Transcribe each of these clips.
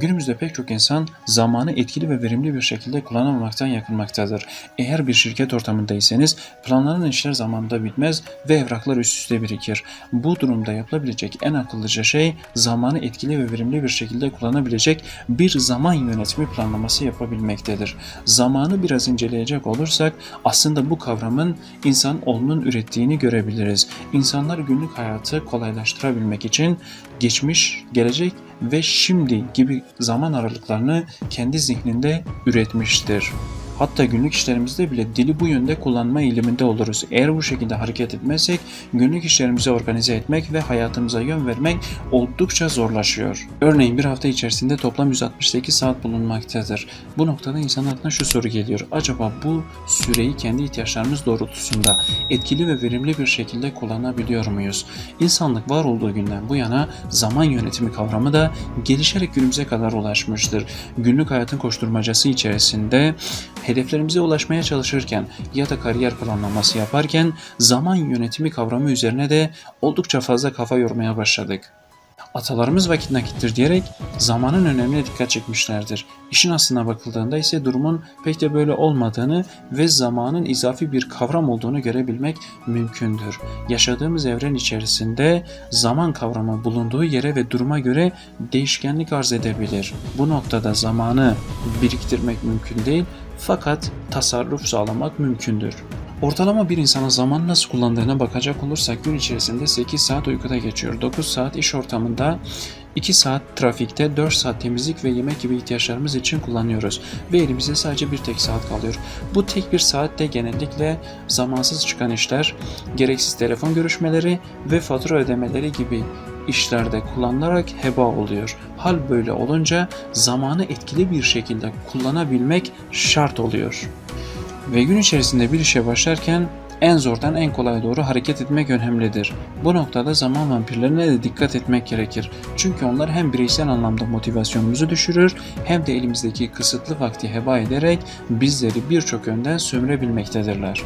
Günümüzde pek çok insan zamanı etkili ve verimli bir şekilde kullanamamaktan yakınmaktadır. Eğer bir şirket ortamındaysanız planlanan işler zamanında bitmez ve evraklar üst üste birikir. Bu durumda yapılabilecek en akıllıca şey zamanı etkili ve verimli bir şekilde kullanabilecek bir zaman yönetimi planlaması yapabilmektedir. Zamanı biraz inceleyecek olursak aslında bu kavramın insan olunun ürettiğini görebiliriz. İnsanlar günlük hayatı kolaylaştırabilmek için geçmiş, gelecek ve şimdi gibi zaman aralıklarını kendi zihninde üretmiştir. Hatta günlük işlerimizde bile dili bu yönde kullanma eğiliminde oluruz. Eğer bu şekilde hareket etmezsek günlük işlerimizi organize etmek ve hayatımıza yön vermek oldukça zorlaşıyor. Örneğin bir hafta içerisinde toplam 168 saat bulunmaktadır. Bu noktada insan aklına şu soru geliyor. Acaba bu süreyi kendi ihtiyaçlarımız doğrultusunda etkili ve verimli bir şekilde kullanabiliyor muyuz? İnsanlık var olduğu günden bu yana zaman yönetimi kavramı da gelişerek günümüze kadar ulaşmıştır. Günlük hayatın koşturmacası içerisinde hedeflerimize ulaşmaya çalışırken ya da kariyer planlaması yaparken zaman yönetimi kavramı üzerine de oldukça fazla kafa yormaya başladık. Atalarımız vakit nakittir diyerek zamanın önemine dikkat çekmişlerdir. İşin aslına bakıldığında ise durumun pek de böyle olmadığını ve zamanın izafi bir kavram olduğunu görebilmek mümkündür. Yaşadığımız evren içerisinde zaman kavramı bulunduğu yere ve duruma göre değişkenlik arz edebilir. Bu noktada zamanı biriktirmek mümkün değil fakat tasarruf sağlamak mümkündür. Ortalama bir insanın zaman nasıl kullandığına bakacak olursak gün içerisinde 8 saat uykuda geçiyor, 9 saat iş ortamında, 2 saat trafikte, 4 saat temizlik ve yemek gibi ihtiyaçlarımız için kullanıyoruz ve elimizde sadece bir tek saat kalıyor. Bu tek bir saatte genellikle zamansız çıkan işler, gereksiz telefon görüşmeleri ve fatura ödemeleri gibi işlerde kullanılarak heba oluyor. Hal böyle olunca zamanı etkili bir şekilde kullanabilmek şart oluyor. Ve gün içerisinde bir işe başlarken en zordan en kolaya doğru hareket etmek önemlidir. Bu noktada zaman vampirlerine de dikkat etmek gerekir. Çünkü onlar hem bireysel anlamda motivasyonumuzu düşürür hem de elimizdeki kısıtlı vakti heba ederek bizleri birçok yönden sömürebilmektedirler.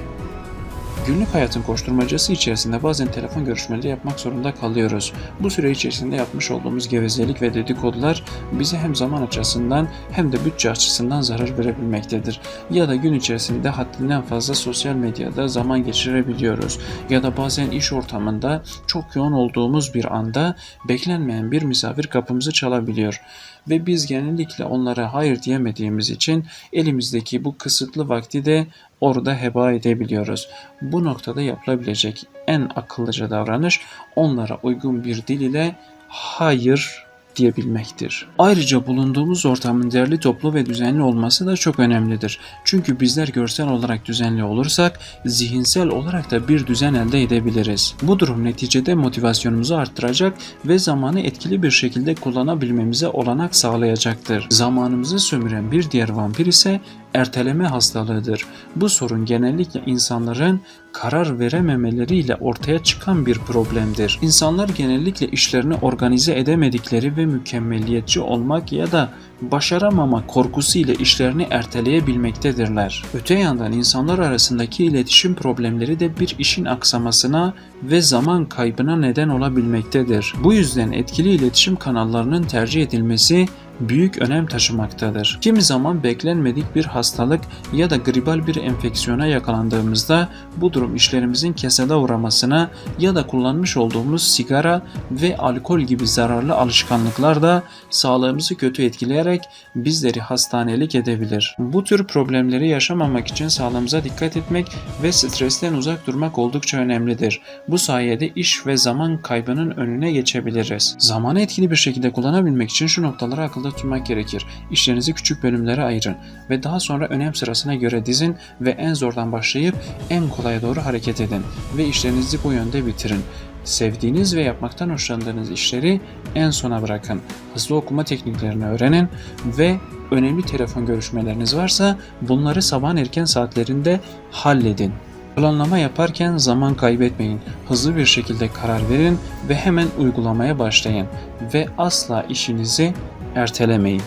Günlük hayatın koşturmacası içerisinde bazen telefon görüşmeleri yapmak zorunda kalıyoruz. Bu süre içerisinde yapmış olduğumuz gevezelik ve dedikodular bize hem zaman açısından hem de bütçe açısından zarar verebilmektedir. Ya da gün içerisinde haddinden fazla sosyal medyada zaman geçirebiliyoruz. Ya da bazen iş ortamında çok yoğun olduğumuz bir anda beklenmeyen bir misafir kapımızı çalabiliyor. Ve biz genellikle onlara hayır diyemediğimiz için elimizdeki bu kısıtlı vakti de orada heba edebiliyoruz. Bu noktada yapılabilecek en akıllıca davranış onlara uygun bir dil ile hayır diyebilmektir. Ayrıca bulunduğumuz ortamın değerli toplu ve düzenli olması da çok önemlidir. Çünkü bizler görsel olarak düzenli olursak zihinsel olarak da bir düzen elde edebiliriz. Bu durum neticede motivasyonumuzu arttıracak ve zamanı etkili bir şekilde kullanabilmemize olanak sağlayacaktır. Zamanımızı sömüren bir diğer vampir ise erteleme hastalığıdır. Bu sorun genellikle insanların karar verememeleriyle ortaya çıkan bir problemdir. İnsanlar genellikle işlerini organize edemedikleri ve mükemmeliyetçi olmak ya da başaramama korkusu ile işlerini erteleyebilmektedirler. Öte yandan insanlar arasındaki iletişim problemleri de bir işin aksamasına ve zaman kaybına neden olabilmektedir. Bu yüzden etkili iletişim kanallarının tercih edilmesi büyük önem taşımaktadır. Kimi zaman beklenmedik bir hastalık ya da gribal bir enfeksiyona yakalandığımızda bu durum işlerimizin kesede uğramasına ya da kullanmış olduğumuz sigara ve alkol gibi zararlı alışkanlıklar da sağlığımızı kötü etkileyerek bizleri hastanelik edebilir. Bu tür problemleri yaşamamak için sağlığımıza dikkat etmek ve stresten uzak durmak oldukça önemlidir. Bu sayede iş ve zaman kaybının önüne geçebiliriz. Zamanı etkili bir şekilde kullanabilmek için şu noktaları akılda tutmak gerekir. İşlerinizi küçük bölümlere ayırın ve daha sonra önem sırasına göre dizin ve en zordan başlayıp en kolaya doğru hareket edin ve işlerinizi bu yönde bitirin. Sevdiğiniz ve yapmaktan hoşlandığınız işleri en sona bırakın. Hızlı okuma tekniklerini öğrenin ve önemli telefon görüşmeleriniz varsa bunları sabahın erken saatlerinde halledin. Planlama yaparken zaman kaybetmeyin. Hızlı bir şekilde karar verin ve hemen uygulamaya başlayın ve asla işinizi ertelemeyin.